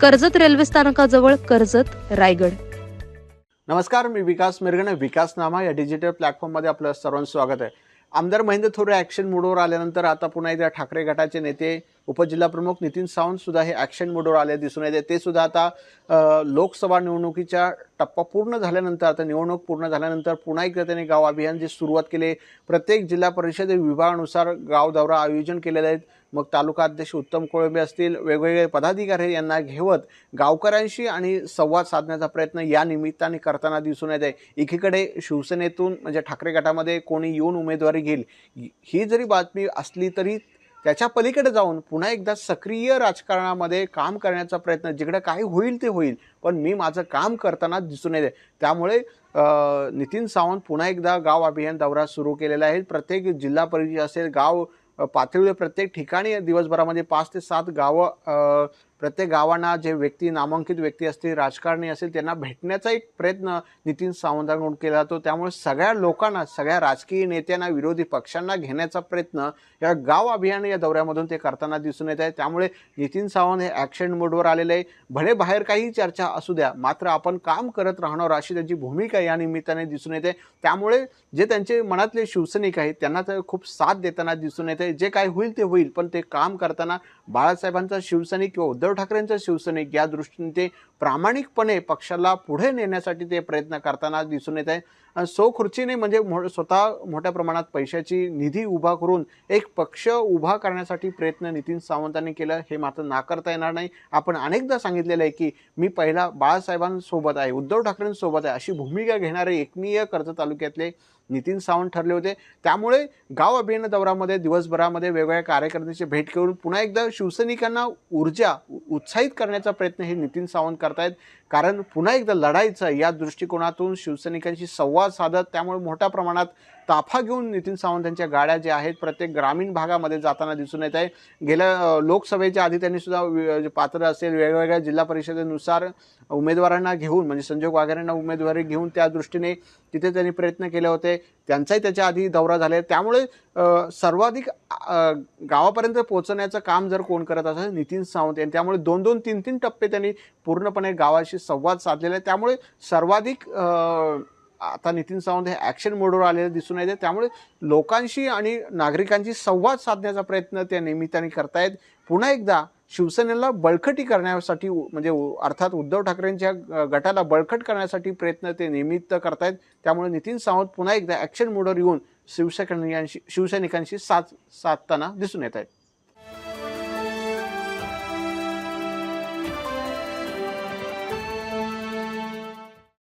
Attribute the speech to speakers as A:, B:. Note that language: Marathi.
A: कर्जत रेल्वे स्थानकाजवळ कर्जत रायगड.
B: नमस्कार मी विकास मिरगणे विकास नामा या डिजिटल प्लॅटफॉर्ममध्ये आपलं सर्वांचं स्वागत आहे. आमदार महेंद्र थोरे ॲक्शन मोडवर आल्यानंतर आता पुन्हा एकदा ठाकरे गटाचे नेते उपजिल्हाप्रमुख नितीन सावंत सुद्धा हे ॲक्शन मोडवर आले दिसून येते. ते सुद्धा आता लोकसभा निवडणुकीच्या टप्पा पूर्ण झाल्यानंतर आता निवडणूक पूर्ण झाल्यानंतर पुन्हा एकदा त्यांनी गाव अभियानची सुरुवात केले प्रत्येक जिल्हा परिषद विभागानुसार गाव दौरा आयोजन केलेले आहेत मग तालुका अध्यक्ष उत्तम कोळंबे असतील वेगवेगळे पदाधिकारी यांना घेवत गावकऱ्यांशी आणि संवाद साधण्याचा प्रयत्न या निमित्ताने करताना दिसून येत आहे. एकीकडे शिवसेनेतून म्हणजे ठाकरे गटामध्ये कोणी येऊन उमेदवारी घेईल ही जरी बातमी असली तरी त्याच्या पलीकडे जाऊन पुन्हा एकदा सक्रिय राजकारणामध्ये काम करण्याचा प्रयत्न जिकडे काय होईल ते होईल पण मी माझं काम करताना दिसून येते. त्यामुळे नितीन सावंत पुन्हा एकदा गाव अभियान दौरा सुरू केलेला आहे. प्रत्येक जिल्हा परिषद असेल गाव पातळीवर प्रत्येक ठिकाणी दिवसभरामध्ये पाच ते सात गावं प्रत्येक गावांना जे व्यक्ती नामांकित व्यक्ती असतील राजकारणी असतील त्यांना भेटण्याचा एक प्रयत्न नितीन सावंतांकडून केला जातो. त्यामुळे सगळ्या लोकांना सगळ्या राजकीय नेत्यांना विरोधी पक्षांना घेण्याचा प्रयत्न या गाव अभियान या दौऱ्यामधून ते करताना दिसून येत आहे. त्यामुळे नितीन सावंत हे ॲक्शन मोडवर आलेले आहे भले बाहेर काही चर्चा असू द्या मात्र आपण काम करत राहणार अशी त्यांची भूमिका या निमित्ताने दिसून येते. त्यामुळे जे त्यांचे मनातले शिवसैनिक आहेत त्यांना ते खूप साथ देताना दिसून येते. जे काय होईल ते होईल पण ते काम करताना बाळासाहेबांचा शिवसैनिक किंवा उद्धव उद्धव ठाकरेंचं शिवसैनिक या दृष्टीने ते प्रामाणिकपणे पक्षाला पुढे नेण्यासाठी ते प्रयत्न करताना दिसून येत आहे. आणि सो खुर्चीने म्हणजे मो स्वतः मोठ्या प्रमाणात पैशाची निधी उभा करून एक पक्ष उभा करण्यासाठी प्रयत्न नितीन सावंतांनी केलं हे मात्र नाकारता येणार नाही. आपण अनेकदा सांगितलेलं आहे की मी पहिला बाळासाहेबांसोबत आहे उद्धव ठाकरेंसोबत आहे अशी भूमिका घेणारे एकमेय कर्ज तालुक्यातले नितीन सावंत ठरले होते. त्यामुळे गाव अभियान दौऱ्यामध्ये दिवसभरामध्ये वेगवेगळ्या कार्यकर्त्यांची भेट घेऊन पुन्हा एकदा शिवसैनिकांना ऊर्जा उत्साहित करण्याचा प्रयत्न हे नितीन सावंत करतायत. कारण पुन्हा एकदा लढायचं या दृष्टिकोनातून शिवसैनिकांशी संवाद साधत त्यामुळे मोठ्या प्रमाणात ताफा घेऊन नितीन सावंत यांच्या गाड्या ज्या आहेत प्रत्येक ग्रामीण भागामध्ये जाताना दिसून येत आहे. गेल्या लोकसभेच्या आधी त्यांनी सुद्धा जे पात्र असेल वेगवेगळ्या जिल्हा परिषदेनुसार उमेदवारांना घेऊन म्हणजे संजोग वाघेरेंना उमेदवारी घेऊन त्या दृष्टीने तिथे त्यांनी प्रयत्न केले होते. त्यांचाही त्याच्या आधी दौरा झाले त्यामुळे सर्वाधिक गावापर्यंत पोहोचण्याचं काम जर कोण करत असेल नितीन सावंत यांनी त्यामुळे दोन दोन तीन तीन टप्पे त्यांनी पूर्णपणे गावाशी संवाद साधलेला आहे. त्यामुळे सर्वाधिक आता नितीन सावंत हे ॲक्शन मोडवर आलेले दिसून येते. त्यामुळे लोकांशी आणि नागरिकांशी संवाद साधण्याचा प्रयत्न त्या निमित्ताने करतायत. पुन्हा एकदा शिवसेनेला बळकटी करण्यासाठी म्हणजे अर्थात उद्धव ठाकरेंच्या गटाला बळकट करण्यासाठी प्रयत्न ते निमित्त करतायत. त्यामुळे नितीन सावंत पुन्हा एकदा ॲक्शन मोडवर येऊन शिवसैनिकांशी शिवसैनिकांशी साथ साधताना दिसून येत आहेत